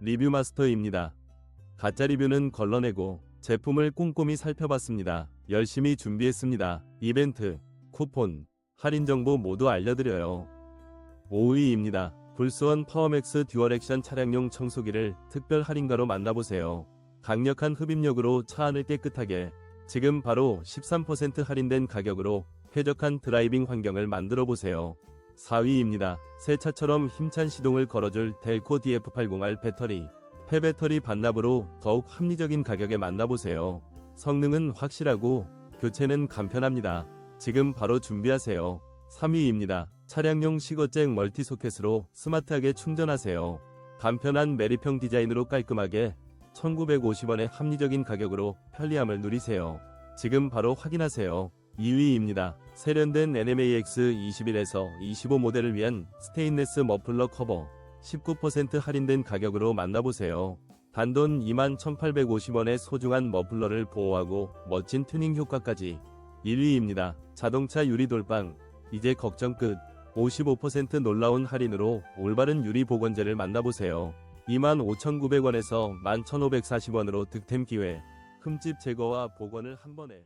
리뷰 마스터입니다. 가짜 리뷰는 걸러내고 제품을 꼼꼼히 살펴봤습니다. 열심히 준비했습니다. 이벤트, 쿠폰, 할인 정보 모두 알려드려요. 5위입니다. 불스원 파워맥스 듀얼 액션 차량용 청소기를 특별 할인가로 만나보세요. 강력한 흡입력으로 차 안을 깨끗하게 지금 바로 13% 할인된 가격으로 쾌적한 드라이빙 환경을 만들어 보세요. 4위입니다. 새 차처럼 힘찬 시동을 걸어줄 델코 DF80R 배터리. 폐배터리 반납으로 더욱 합리적인 가격에 만나보세요. 성능은 확실하고 교체는 간편합니다. 지금 바로 준비하세요. 3위입니다. 차량용 시거잭 멀티소켓으로 스마트하게 충전하세요. 간편한 메리평 디자인으로 깔끔하게 1950원의 합리적인 가격으로 편리함을 누리세요. 지금 바로 확인하세요. 2위입니다. 세련된 NMAX 21에서 25 모델을 위한 스테인레스 머플러 커버 19% 할인된 가격으로 만나보세요. 단돈 21,850원의 소중한 머플러를 보호하고 멋진 튜닝 효과까지 1위입니다. 자동차 유리 돌빵 이제 걱정 끝 55% 놀라운 할인으로 올바른 유리 보건제를 만나보세요. 25,900원에서 11,540원으로 득템 기회 흠집 제거와 복원을 한 번에